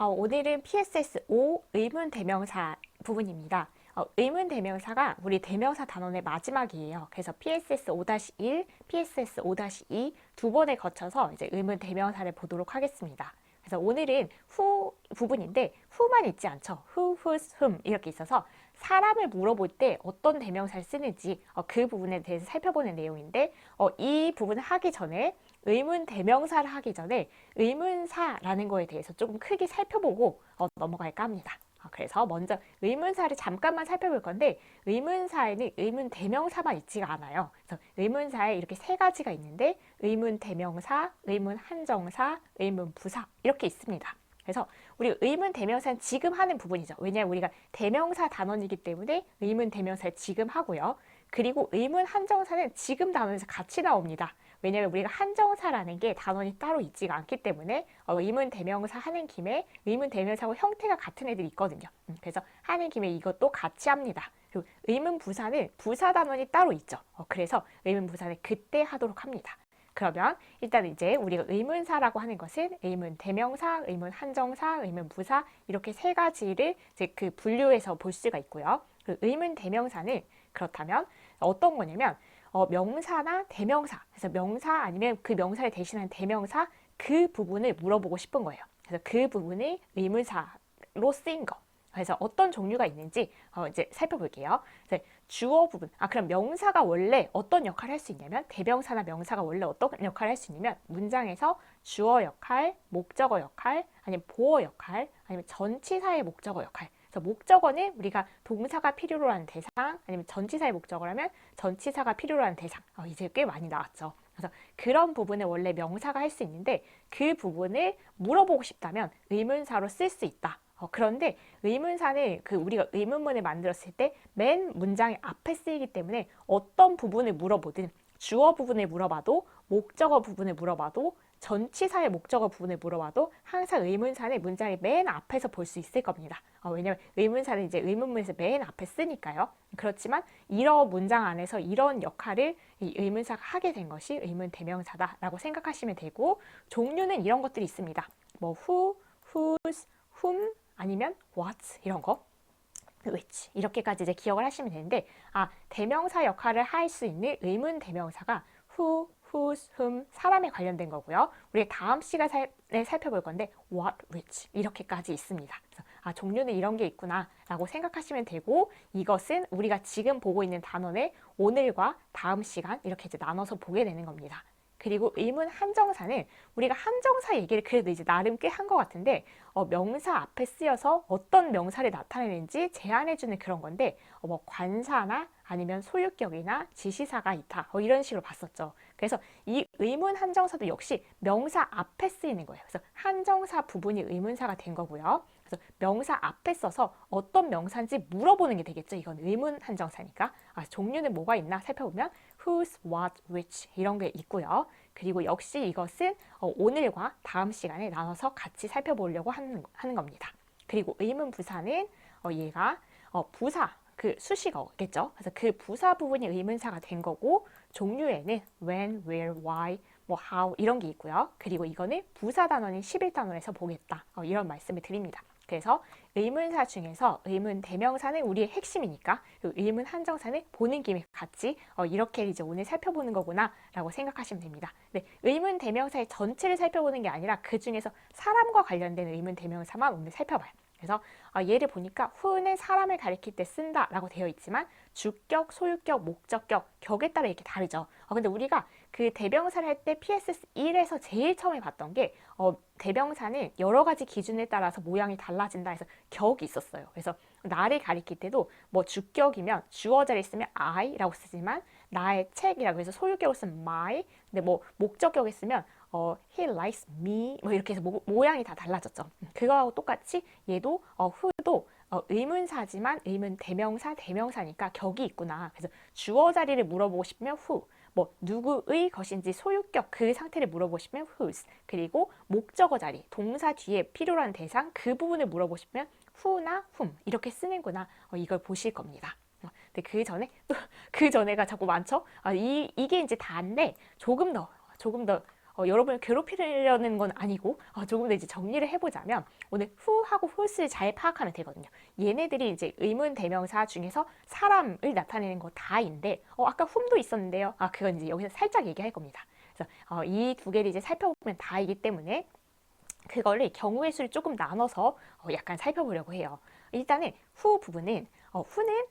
어, 오늘은 PSS5 의문 대명사 부분입니다. 어, 의문 대명사가 우리 대명사 단원의 마지막이에요. 그래서 PSS5-1, PSS5-2 두 번에 거쳐서 이제 의문 대명사를 보도록 하겠습니다. 그래서 오늘은 후 부분인데 후만 있지 않죠. who, whose, whom 이렇게 있어서 사람을 물어볼 때 어떤 대명사를 쓰는지 어, 그 부분에 대해서 살펴보는 내용인데 어, 이 부분을 하기 전에 의문 대명사를 하기 전에 의문사라는 거에 대해서 조금 크게 살펴보고 어, 넘어갈까 합니다. 어, 그래서 먼저 의문사를 잠깐만 살펴볼 건데 의문사에는 의문 대명사만 있지가 않아요. 그래서 의문사에 이렇게 세 가지가 있는데 의문 대명사, 의문 한정사, 의문 부사 이렇게 있습니다. 그래서 우리 의문 대명사는 지금 하는 부분이죠. 왜냐하면 우리가 대명사 단원이기 때문에 의문 대명사를 지금 하고요. 그리고 의문 한정사는 지금 단원에서 같이 나옵니다. 왜냐하면 우리가 한정사라는 게 단원이 따로 있지가 않기 때문에 어, 의문 대명사 하는 김에 의문 대명사하고 형태가 같은 애들이 있거든요. 음, 그래서 하는 김에 이것도 같이 합니다. 그리고 의문 부사는 부사 단원이 따로 있죠. 어, 그래서 의문 부사는 그때 하도록 합니다. 그러면 일단 이제 우리가 의문사라고 하는 것은 의문 대명사, 의문 한정사, 의문 부사 이렇게 세 가지를 이제 그 분류해서 볼 수가 있고요. 그 의문 대명사는 그렇다면 어떤 거냐면 어, 명사나 대명사, 그래서 명사 아니면 그 명사를 대신한 대명사 그 부분을 물어보고 싶은 거예요. 그래서 그 부분이 의문사로 쓰인 거. 그래서 어떤 종류가 있는지 어, 이제 살펴볼게요. 주어 부분. 아 그럼 명사가 원래 어떤 역할을 할 수 있냐면 대명사나 명사가 원래 어떤 역할을 할 수 있냐면 문장에서 주어 역할, 목적어 역할, 아니면 보어 역할, 아니면 전치사의 목적어 역할. 그래서 목적어는 우리가 동사가 필요로 하는 대상, 아니면 전치사의 목적어라면 전치사가 필요로 하는 대상. 어, 이제 꽤 많이 나왔죠. 그래서 그런 부분을 원래 명사가 할 수 있는데 그 부분을 물어보고 싶다면 의문사로 쓸 수 있다. 어, 그런데 의문사는 그 우리가 의문문을 만들었을 때 맨 문장의 앞에 쓰이기 때문에 어떤 부분을 물어보든 주어 부분을 물어봐도 목적어 부분을 물어봐도 전치사의 목적어 부분을 물어봐도 항상 의문사는 문장의 맨 앞에서 볼 수 있을 겁니다. 어, 왜냐면 의문사는 이제 의문문에서 맨 앞에 쓰니까요. 그렇지만 이런 문장 안에서 이런 역할을 이 의문사가 하게 된 것이 의문 대명사다라고 생각하시면 되고 종류는 이런 것들이 있습니다. 뭐 who, whose, whom 아니면 what 이런 거. Which 이렇게까지 이제 기억을 하시면 되는데 아 대명사 역할을 할 수 있는 의문 대명사가 who, whose, whom 사람에 관련된 거고요. 우리 다음 시간에 살펴볼 건데 what, which 이렇게까지 있습니다. 그래서 아 종류는 이런 게 있구나라고 생각하시면 되고 이것은 우리가 지금 보고 있는 단원의 오늘과 다음 시간 이렇게 이제 나눠서 보게 되는 겁니다. 그리고 의문 한정사는 우리가 한정사 얘기를 그래도 이제 나름 꽤 한 것 같은데 어, 명사 앞에 쓰여서 어떤 명사를 나타내는지 제안해주는 그런 건데 어, 뭐 관사나 아니면 소유격이나 지시사가 있다 어, 이런 식으로 봤었죠. 그래서 이 의문 한정사도 역시 명사 앞에 쓰이는 거예요. 그래서 한정사 부분이 의문사가 된 거고요. 그래서 명사 앞에 써서 어떤 명사인지 물어보는 게 되겠죠. 이건 의문 한정사니까. 아, 종류는 뭐가 있나 살펴보면 whose, what, which 이런 게 있고요. 그리고 역시 이것은 어, 오늘과 다음 시간에 나눠서 같이 살펴보려고 하는, 하는 겁니다. 그리고 의문 부사는 어, 얘가 어, 부사 그 수식어겠죠. 그래서 그 부사 부분이 의문사가 된 거고 종류에는 when, where, why, 뭐 how 이런 게 있고요. 그리고 이거는 부사 단원인 11단원에서 보겠다. 어, 이런 말씀을 드립니다. 그래서 의문사 중에서 의문 대명사는 우리의 핵심이니까 의문 한정사는 보는 김에 같이 어, 이렇게 이제 오늘 살펴보는 거구나 라고 생각하시면 됩니다. 네, 의문 대명사의 전체를 살펴보는 게 아니라 그 중에서 사람과 관련된 의문 대명사만 오늘 살펴봐요. 그래서 어, 얘를 보니까 who는 사람을 가리킬 때 쓴다라고 되어 있지만 주격, 소유격, 목적격, 격에 따라 이렇게 다르죠. 어, 근데 우리가 그 대명사를 할 때 PSS 1에서 제일 처음에 봤던 게 어, 대명사는 여러 가지 기준에 따라서 모양이 달라진다 해서 격이 있었어요. 그래서 나를 가리킬 때도 뭐 주격이면 주어 자리에 쓰면 I라고 쓰지만 나의 책이라고 해서 소유격으로 쓰면 my 근데 뭐 목적격에 쓰면 어, he likes me 뭐 이렇게 해서 모, 모양이 다 달라졌죠. 그거하고 똑같이 얘도 어, who도 어, 의문사지만 의문 대명사 대명사니까 격이 있구나. 그래서 주어 자리를 물어보고 싶으면 who 뭐 누구의 것인지 소유격 그 상태를 물어보고 싶으면 whose 그리고 목적어 자리 동사 뒤에 필요로 하는 대상 그 부분을 물어보고 싶으면 who나 whom 이렇게 쓰는구나 어, 이걸 보실 겁니다. 어, 근데 그 전에 또 그 전에가 자꾸 많죠. 아, 이 이게 이제 다인데 조금 더 조금 더 어, 여러분을 괴롭히려는 건 아니고 어, 조금 더 이제 정리를 해보자면 오늘 who하고 whos를 잘 파악하면 되거든요. 얘네들이 이제 의문 대명사 중에서 사람을 나타내는 거 다인데 어, 아까 whom도 있었는데요. 아 그건 이제 여기서 살짝 얘기할 겁니다. 그래서 어, 이 두 개를 이제 살펴보면 다이기 때문에 그거를 경우의 수를 조금 나눠서 어, 약간 살펴보려고 해요. 일단은 who 부분은 어, who는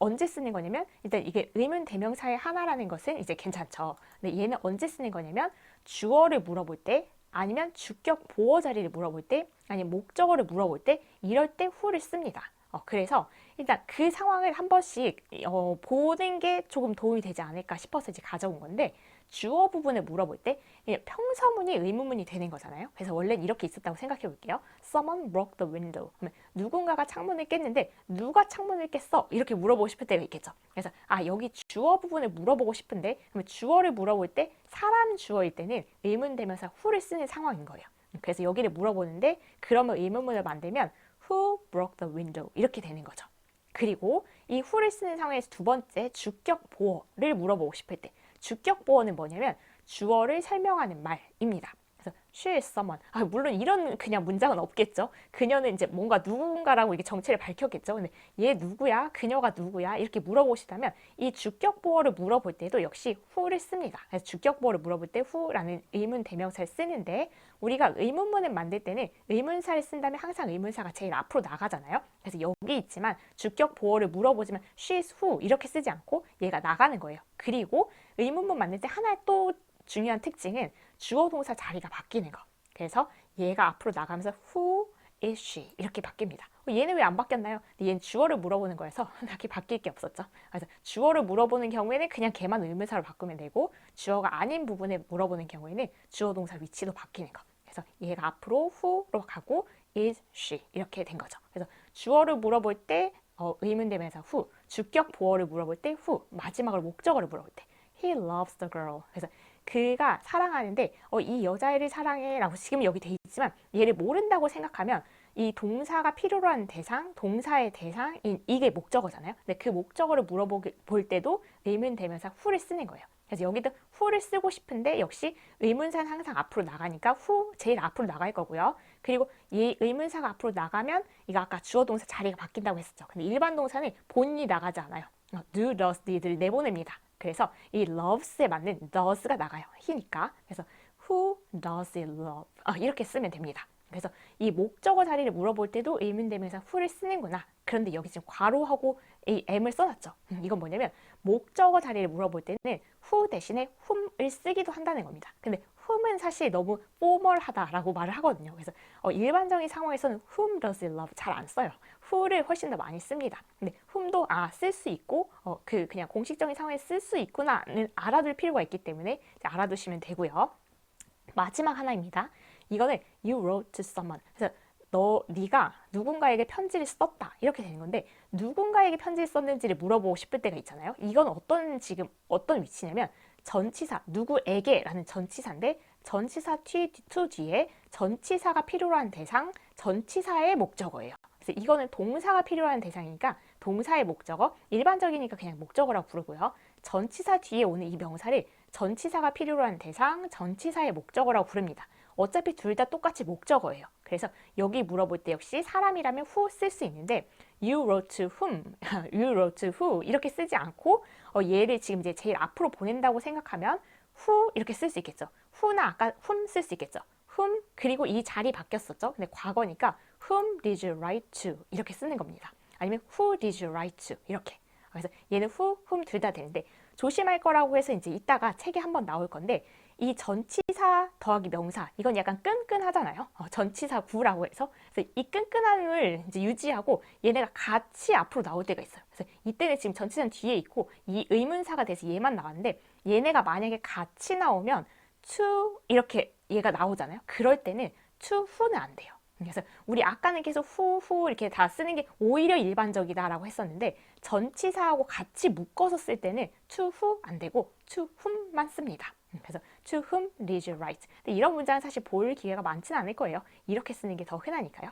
언제 쓰는 거냐면 일단 이게 의문 대명사의 하나라는 것은 이제 괜찮죠. 근데 얘는 언제 쓰는 거냐면 주어를 물어볼 때 아니면 주격 보어 자리를 물어볼 때 아니면 목적어를 물어볼 때 이럴 때 who를 씁니다. 어, 그래서 일단 그 상황을 한 번씩 어, 보는 게 조금 도움이 되지 않을까 싶어서 이제 가져온 건데 주어 부분을 물어볼 때 평서문이 의문문이 되는 거잖아요. 그래서 원래는 이렇게 있었다고 생각해 볼게요. Someone broke the window. 그러면 누군가가 창문을 깼는데 누가 창문을 깼어? 이렇게 물어보고 싶을 때가 있겠죠. 그래서 아 여기 주어 부분을 물어보고 싶은데 그러면 주어를 물어볼 때 사람 주어일 때는 의문 대명사 who를 쓰는 상황인 거예요. 그래서 여기를 물어보는데 그러면 의문문을 만들면 Who broke the window? 이렇게 되는 거죠. 그리고 이 who를 쓰는 상황에서 두 번째 주격 보어를 물어보고 싶을 때 주격 보어는 뭐냐면 주어를 설명하는 말입니다. 그래서 she is someone. 아, 물론 이런 그냥 문장은 없겠죠. 그녀는 이제 뭔가 누군가라고 이게 정체를 밝혔겠죠. 근데 얘 누구야? 그녀가 누구야? 이렇게 물어보시다면 이 주격 보어를 물어볼 때도 역시 who를 씁니다. 그래서 주격 보어를 물어볼 때 who라는 의문 대명사를 쓰는데 우리가 의문문을 만들 때는 의문사를 쓴다면 항상 의문사가 제일 앞으로 나가잖아요. 그래서 여기 있지만 주격 보어를 물어보지만 she is who 이렇게 쓰지 않고 얘가 나가는 거예요. 그리고 의문문 만들 때 하나의 또 중요한 특징은 주어 동사 자리가 바뀌는 거. 그래서 얘가 앞으로 나가면서 who is she 이렇게 바뀝니다. 어, 얘는 왜 안 바뀌었나요? 얘는 주어를 물어보는 거여서 딱히 바뀔 게 없었죠. 그래서 주어를 물어보는 경우에는 그냥 걔만 의문사로 바꾸면 되고 주어가 아닌 부분에 물어보는 경우에는 주어 동사 위치도 바뀌는 거. 그래서 얘가 앞으로 who로 가고 is she 이렇게 된 거죠. 그래서 주어를 물어볼 때 어, 의문대명사 who, 주격 보어를 물어볼 때 who, 마지막으로 목적어를 물어볼 때 he loves the girl. 그래서 그가 사랑하는데 어, 이 여자애를 사랑해라고 지금 여기 돼 있지만 얘를 모른다고 생각하면 이 동사가 필요로 하는 대상, 동사의 대상인 이게 목적어잖아요. 근데 그 목적어를 물어볼 때도 의문 대명사 who를 쓰는 거예요. 그래서 여기도 who를 쓰고 싶은데 역시 의문사는 항상 앞으로 나가니까 who 제일 앞으로 나갈 거고요. 그리고 이 의문사가 앞으로 나가면 이거 아까 주어 동사 자리가 바뀐다고 했었죠. 근데 일반 동사는 본인이 나가지 않아요. 어, do, does, did를 내보냅니다. 그래서 이 loves에 맞는 does가 나가요. 히니까. 그래서 who does it love? 아, 이렇게 쓰면 됩니다. 그래서 이 목적어 자리를 물어볼 때도 의문대명사 who를 쓰는구나. 그런데 여기 지금 괄호하고 이 m을 써놨죠. 음, 이건 뭐냐면 목적어 자리를 물어볼 때는 who 대신에 whom을 쓰기도 한다는 겁니다. 근데 whom은 사실 너무 포멀하다라고 말을 하거든요. 그래서 어, 일반적인 상황에서는 whom does it love 잘 안 써요. who를 훨씬 더 많이 씁니다. 근데 whom도 아 쓸 수 있고 어, 그 그냥 공식적인 상황에 쓸 수 있구나는 알아둘 필요가 있기 때문에 알아두시면 되고요. 마지막 하나입니다. 이거는 you wrote to someone. 그래서 너 네가 누군가에게 편지를 썼다 이렇게 되는 건데 누군가에게 편지를 썼는지를 물어보고 싶을 때가 있잖아요. 이건 어떤 지금 어떤 위치냐면 전치사 누구에게라는 전치사인데 전치사 to 뒤에 전치사가 필요로 한 대상 전치사의 목적어예요. 그래서 이거는 동사가 필요한 대상이니까 동사의 목적어 일반적이니까 그냥 목적어라고 부르고요. 전치사 뒤에 오는 이 명사를 전치사가 필요로 한 대상 전치사의 목적어라고 부릅니다. 어차피 둘 다 똑같이 목적어예요. 그래서 여기 물어볼 때 역시 사람이라면 who 쓸 수 있는데 you wrote whom, you wrote who 이렇게 쓰지 않고 어, 얘를 지금 이제 제일 앞으로 보낸다고 생각하면 who 이렇게 쓸 수 있겠죠. who나 아까 whom 쓸수 있겠죠. whom 그리고 이 자리 바뀌었었죠. 근데 과거니까 whom did you write to 이렇게 쓰는 겁니다. 아니면 who did you write to 이렇게. 그래서 얘는 who, whom 둘 다 되는데 조심할 거라고 해서 이제 이따가 책에 한번 나올 건데 이 전치사 더하기 명사 이건 약간 끈끈하잖아요. 어, 전치사 구라고 해서 이 끈끈함을 이제 유지하고 얘네가 같이 앞으로 나올 때가 있어요. 그래서 이때는 지금 전치사는 뒤에 있고 이 의문사가 돼서 얘만 나왔는데 얘네가 만약에 같이 나오면 to 이렇게 얘가 나오잖아요. 그럴 때는 to who는 안 돼요. 그래서 우리 아까는 계속 후, 후 이렇게 다 쓰는 게 오히려 일반적이다라고 했었는데 전치사하고 같이 묶어서 쓸 때는 who 안 되고 whom만 씁니다. 그래서 to whom did you write? 근데 이런 문장은 사실 볼 기회가 많지는 않을 거예요. 이렇게 쓰는 게 더 흔하니까요.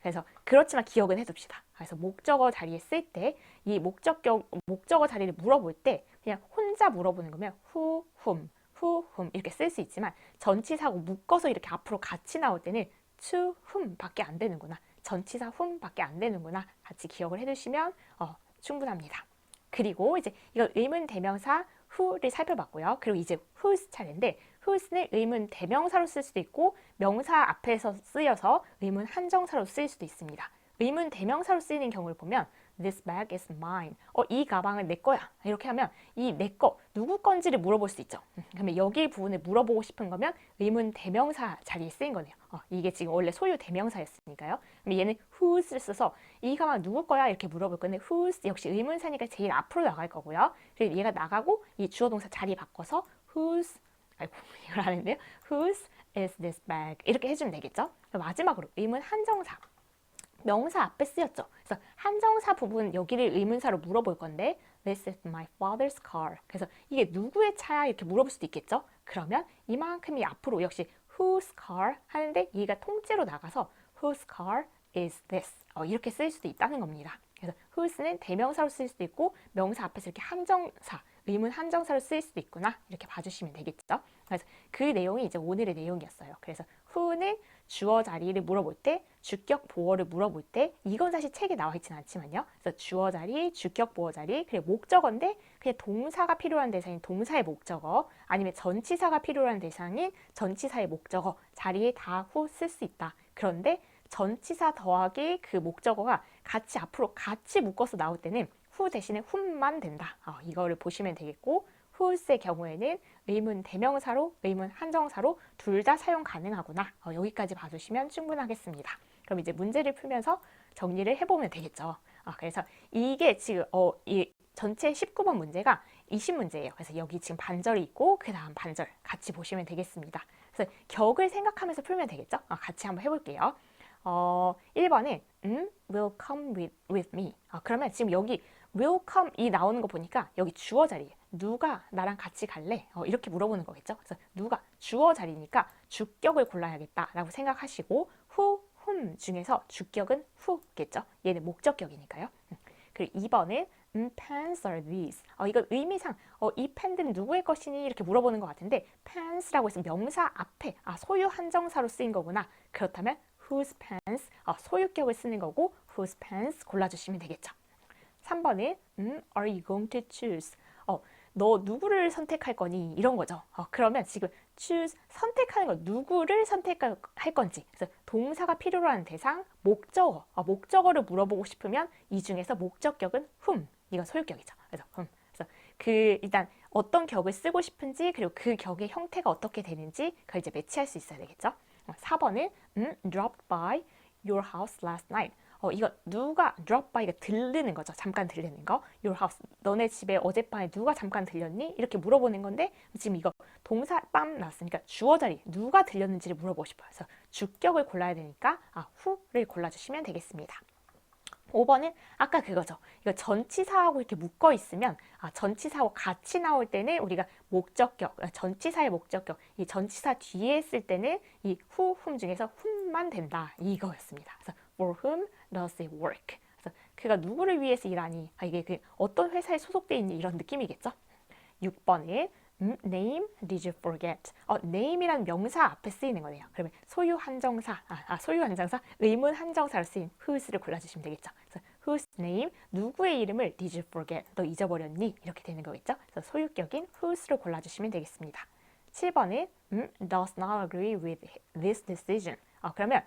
그래서 그렇지만 기억은 해둡시다. 그래서 목적어 자리에 쓸 때 이 목적격 목적어 자리를 물어볼 때 그냥 혼자 물어보는 거면 who, whom, who, whom 이렇게 쓸 수 있지만 전치사하고 묶어서 이렇게 앞으로 같이 나올 때는 to whom 밖에 안 되는구나. 전치사 whom 밖에 안 되는구나. 같이 기억을 해두시면 어, 충분합니다. 그리고 이제 이거 의문 대명사 who를 살펴봤고요. 그리고 이제 whose 차례인데 whose는 의문 대명사로 쓸 수도 있고 명사 앞에서 쓰여서 의문 한정사로 쓰일 수도 있습니다. 의문 대명사로 쓰이는 경우를 보면 This bag is mine. 어, 이 가방은 내 거야. 이렇게 하면 이 내 거, 누구 건지를 물어볼 수 있죠. 음, 그러면 여기 부분을 물어보고 싶은 거면 의문 대명사 자리에 쓰인 거네요. 어, 이게 지금 원래 소유 대명사였으니까요. 그럼 얘는 whose를 써서 이 가방 누구 거야? 이렇게 물어볼 건데 whose 역시 의문사니까 제일 앞으로 나갈 거고요. 그리고 얘가 나가고 이 주어 동사 자리 바꿔서 whose 아이고 이걸 하는데요. whose is this bag 이렇게 해주면 되겠죠. 마지막으로 의문 한정사. 명사 앞에 쓰였죠. 그래서 한정사 부분 여기를 의문사로 물어볼 건데 This is my father's car. 그래서 이게 누구의 차야 이렇게 물어볼 수도 있겠죠. 그러면 이만큼이 앞으로 역시 whose car 하는데 얘가 통째로 나가서 whose car is this 어, 이렇게 쓸 수도 있다는 겁니다. 그래서 whose는 대명사로 쓸 수도 있고 명사 앞에서 이렇게 한정사 의문 한정사로 쓰일 수도 있구나 이렇게 봐주시면 되겠죠. 그래서 그 내용이 이제 오늘의 내용이었어요. 그래서 who는 주어 자리를 물어볼 때, 주격 보어를 물어볼 때, 이건 사실 책에 나와 있지는 않지만요. 그래서 주어 자리, 주격 보어 자리, 그리고 목적어인데 그냥 동사가 필요한 대상인 동사의 목적어, 아니면 전치사가 필요한 대상인 전치사의 목적어 자리에 다 후 쓸 수 있다. 그런데 전치사 더하기 그 목적어가 같이 앞으로 같이 묶어서 나올 때는 후 대신에 whom만 된다. 어, 이거를 보시면 되겠고 whose의 경우에는 의문 대명사로 의문 한정사로 둘 다 사용 가능하구나. 어, 여기까지 봐주시면 충분하겠습니다. 그럼 이제 문제를 풀면서 정리를 해보면 되겠죠. 어, 그래서 이게 지금 어, 이 전체 19번 문제가 20문제예요. 그래서 여기 지금 반절이 있고 그 다음 반절 같이 보시면 되겠습니다. 그래서 격을 생각하면서 풀면 되겠죠. 어, 같이 한번 해볼게요. 어, 1번은 음, will come with, with me. 어, 그러면 지금 여기 will come 이 나오는 거 보니까 여기 주어 자리에 누가 나랑 같이 갈래? 어, 이렇게 물어보는 거겠죠. 그래서 누가 주어 자리니까 주격을 골라야겠다라고 생각하시고 who, whom 중에서 주격은 who겠죠. 얘는 목적격이니까요. 음. 그리고 2번은 음, pens are these. 어, 이건 의미상 어, 이 펜들은 누구의 것이니 이렇게 물어보는 것 같은데 pens라고 해서 명사 앞에 아, 소유 한정사로 쓰인 거구나. 그렇다면 whose pens 어, 소유격을 쓰는 거고 whose pens 골라주시면 되겠죠. 3번은 음, are you going to choose? 어, 너 누구를 선택할 거니? 이런 거죠. 어, 그러면 지금 choose 선택하는 거 누구를 선택할 건지. 그래서 동사가 필요로 하는 대상, 목적어. 어, 목적어를 물어보고 싶으면 이 중에서 목적격은 whom. 이건 소유격이죠. 그래서 whom. 그래서 그 일단 어떤 격을 쓰고 싶은지 그리고 그 격의 형태가 어떻게 되는지 그걸 이제 매치할 수 있어야 되겠죠. 4번은 음, dropped by your house last night. 어, 이거 누가 drop by가 들르는 거죠. 잠깐 들르는 거. Your house. 너네 집에 어젯밤에 누가 잠깐 들렸니? 이렇게 물어보는 건데 지금 이거 동사 빰 나왔으니까 주어 자리 누가 들렸는지를 물어보고 싶어요. 그래서 주격을 골라야 되니까 아, who를 골라주시면 되겠습니다. 5번은 아까 그거죠. 이거 전치사하고 이렇게 묶어 있으면 아, 전치사하고 같이 나올 때는 우리가 목적격, 아, 전치사의 목적격, 이 전치사 뒤에 쓸 때는 이 who, whom 중에서 whom만 된다. 이거였습니다. 그래서 for whom does it work? 그래서 그가 누구를 위해서 일하니? 아, 이게 그 어떤 회사에 소속돼 있니? 이런 느낌이겠죠. 6번은 음, name did you forget? 어, name이란 명사 앞에 쓰이는 거네요. 그러면 소유 한정사, 아, 아 소유 한정사, 의문 한정사로 쓰인 whose를 골라주시면 되겠죠. 그래서 whose name, 누구의 이름을 did you forget? 너 잊어버렸니? 이렇게 되는 거겠죠. 그래서 소유격인 whose를 골라주시면 되겠습니다. 7번은 음, does not agree with this decision. 어, 그러면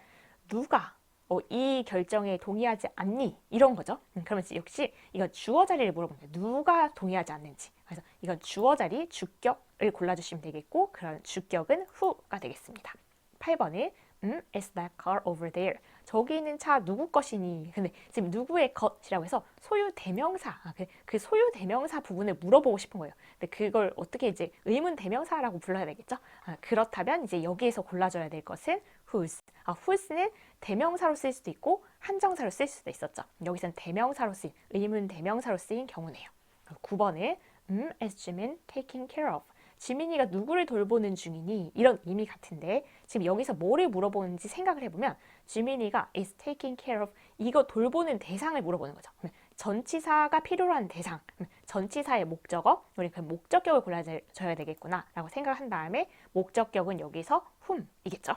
누가 어, 이 결정에 동의하지 않니? 이런 거죠. 음, 그러면 역시 이건 주어 자리를 거예요. 누가 동의하지 않는지. 그래서 이건 주어 자리 주격을 골라주시면 되겠고 그런 주격은 who가 되겠습니다. 8번은 음, is that car over there? 저기 있는 차 누구 것이니? 근데 지금 누구의 것이라고 해서 소유 대명사, 아, 그, 그 소유 대명사 부분을 물어보고 싶은 거예요. 근데 그걸 어떻게 이제 의문 대명사라고 불러야 되겠죠? 아, 그렇다면 이제 여기에서 골라줘야 될 것은 whose. 아, whose는 대명사로 쓸 수도 있고 한정사로 쓸 수도 있었죠. 여기서는 대명사로 쓰인 의문 대명사로 쓰인 경우네요. 9번은 음, is Jimin taking care of? 지민이가 누구를 돌보는 중이니? 이런 의미 같은데 지금 여기서 뭐를 물어보는지 생각을 해보면 지민이가 is taking care of 이거 돌보는 대상을 물어보는 거죠. 전치사가 필요로 하는 대상, 음, 전치사의 목적어, 우리 그 목적격을 골라줘야 되겠구나 라고 생각한 다음에 목적격은 여기서 whom이겠죠.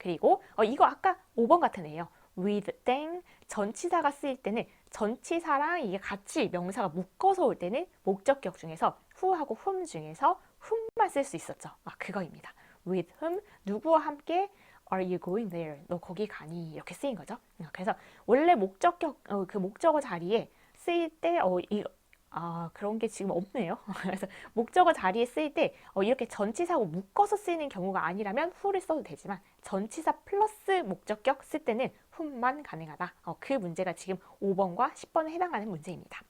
음. 그리고 어, 이거 아까 5번 같은 애예요. with 땡 전치사가 쓰일 때는 전치사랑 이게 같이 명사가 묶어서 올 때는 목적격 중에서 who하고 whom 중에서 whom만 쓸 수 있었죠. 아 그거입니다. with whom 누구와 함께 are you going there? 너 거기 가니? 이렇게 쓰인 거죠. 어, 그래서 원래 목적격 어, 그 목적어 자리에 쓰일 때 어, 이, 아 그런 게 지금 없네요. 그래서 목적어 자리에 쓰일 때 어, 이렇게 전치사하고 묶어서 쓰이는 경우가 아니라면 who를 써도 되지만 전치사 플러스 목적격 쓸 때는 whom만 가능하다. 어, 그 문제가 지금 5번과 10번에 해당하는 문제입니다.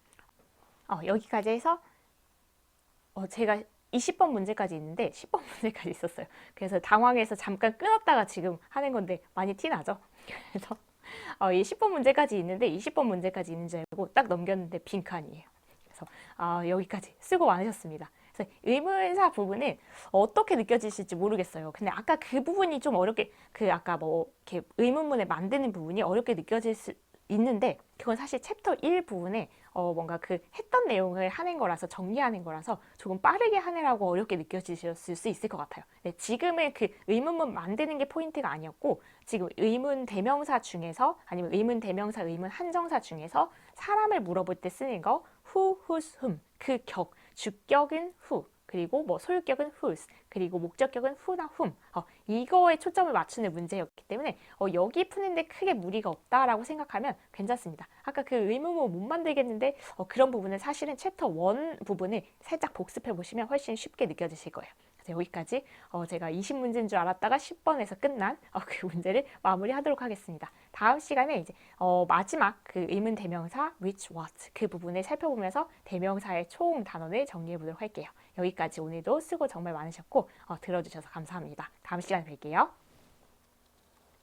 어, 여기까지 해서 어, 제가 20번 문제까지 있는데 10번 문제까지 있었어요. 그래서 당황해서 잠깐 끊었다가 지금 하는 건데 많이 티나죠? 그래서 어, 이 10번 문제까지 있는데 20번 문제까지 있는 줄 알고 딱 넘겼는데 빈칸이에요. 그래서 아, 여기까지 수고 많으셨습니다. 그래서 의문사 부분은 어떻게 느껴지실지 모르겠어요. 근데 아까 그 부분이 좀 어렵게 그 아까 뭐 이렇게 의문문을 만드는 부분이 어렵게 느껴질 수 있는데 그건 사실 챕터 1 부분에 어 뭔가 그 했던 내용을 하는 거라서 정리하는 거라서 조금 빠르게 하느라고 어렵게 느껴지셨을 수 있을 것 같아요. 네, 지금은 그 의문문 만드는 게 포인트가 아니었고 지금 의문 대명사 중에서 아니면 의문 대명사 의문 한정사 중에서 사람을 물어볼 때 쓰는 거 who, whose, whom 그 격, 주격은 who 그리고 뭐 소유격은 whose 그리고 목적격은 who나 whom 어, 이거에 초점을 맞추는 문제였기 때문에 어, 여기 푸는데 크게 무리가 없다라고 생각하면 괜찮습니다. 아까 그 의문문 못 만들겠는데 어, 그런 부분은 사실은 챕터 1 부분을 살짝 복습해 보시면 훨씬 쉽게 느껴지실 거예요. 그래서 여기까지 어, 제가 20문제인 줄 알았다가 10번에서 끝난 어, 그 문제를 마무리하도록 하겠습니다. 다음 시간에 이제 어, 마지막 그 의문 대명사 which, what 그 부분을 살펴보면서 대명사의 총 단원을 정리해 보도록 할게요. 여기까지 오늘도 수고 정말 많으셨고 어, 들어주셔서 감사합니다. 다음 시간에 뵐게요.